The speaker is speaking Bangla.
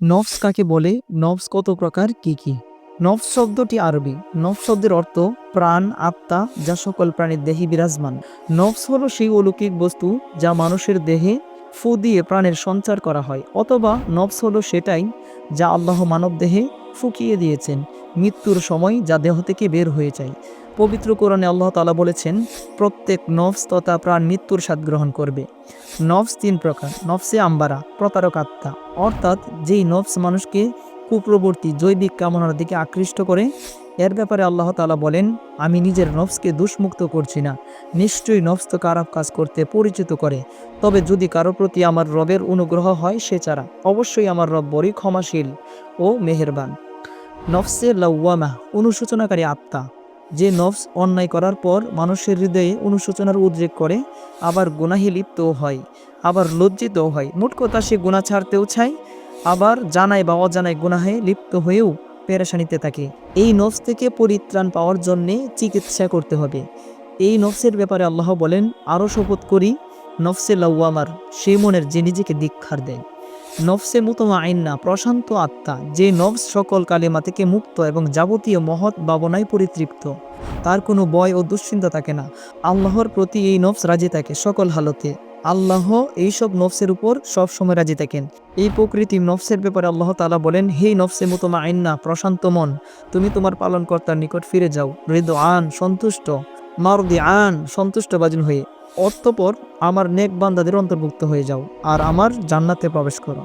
নফস কাকে বলে? নফস কত প্রকার? কি কি? নফস শব্দটি আরবি। নফস শব্দের অর্থ প্রাণ, আত্মা, যা সকল প্রাণীর দেহে বিরাজমান। নফস হলো সেই অলৌকিক বস্তু যা মানুষের দেহে ফু দিয়ে প্রাণের সঞ্চার করা হয়, অথবা নফস হলো সেটাই যা আল্লাহ মানব দেহে ফুকিয়ে দিয়েছেন, মৃত্যুর সময় যা দেহ থেকে বের হয়ে যায়। পবিত্র কোরআনে আল্লাহ তালা বলেছেন, প্রত্যেক নফস তথা প্রাণ মৃত্যুর স্বাদ গ্রহণ করবে। নফস তিন প্রকার, নফসে আম্বারা, প্রতারক আত্মা। অর্থাৎ যেই নফস মানুষকে কুপ্রবর্তী জৈবিক কামনার দিকে আকৃষ্ট করে, এর ব্যাপারে আল্লাহ তালা বলেন, আমি নিজের নফসকে দুষ্মুক্ত করছি না। নিশ্চয়ই নফস তো খারাপ কাজ করতে পরিচিত করে। তবে যদি কারও প্রতি আমার রবের অনুগ্রহ হয়, সে ছাড়া অবশ্যই আমার রব বড়ই ক্ষমাশীল ও মেহেরবান। নফসে লাউয়ামা অনুসূচনাকারী আত্মা। যে নফস অন্যায় করার পর মানুষের হৃদয়ে অনুশোচনার উদ্রেক করে, আবার গুনাহি লিপ্তও হয়, আবার লজ্জিতও হয়। মোট কথা সে গুণা ছাড়তেও চায়, আবার জানায় বা অজানায় গুনাহে লিপ্ত হয়েও পেরেশানিতে থাকে। এই নফস থেকে পরিত্রাণ পাওয়ার জন্যে চিকিৎসা করতে হবে। এই নফসের ব্যাপারে আল্লাহ বলেন আরও শপথ করি, নফসে লাউয়ামার, সে মনের যে নিজেকে দীক্ষার দেয়। নফসে মুতমা আইন্না প্রশান্ত আত্মা, যে নফস সকল কালেমা থেকে মুক্ত এবং যাবতীয় মহৎ ভাবনায় পরিতৃপ্ত। তার কোনো ভয় ও দুশ্চিন্তা থাকে না। আল্লাহর প্রতি এই নফস রাজি থাকে সকল হালতে। আল্লাহ এইসব নফসের উপর সব সময় রাজি থাকেন। এই প্রকৃতি নফসের ব্যাপারে আল্লাহ তালা বলেন, হে নফসে মুতমা আইন্না প্রশান্ত মন। তুমি তোমার পালনকর্তার নিকট ফিরে যাও। হৃদ আন সন্তুষ্ট। মারদি আন সন্তুষ্ট বাজন হয়ে অর্থপর আমার নেক বান্দাদের অন্তর্ভুক্ত হয়ে যাও আর আমার জান্নাতে প্রবেশ করো।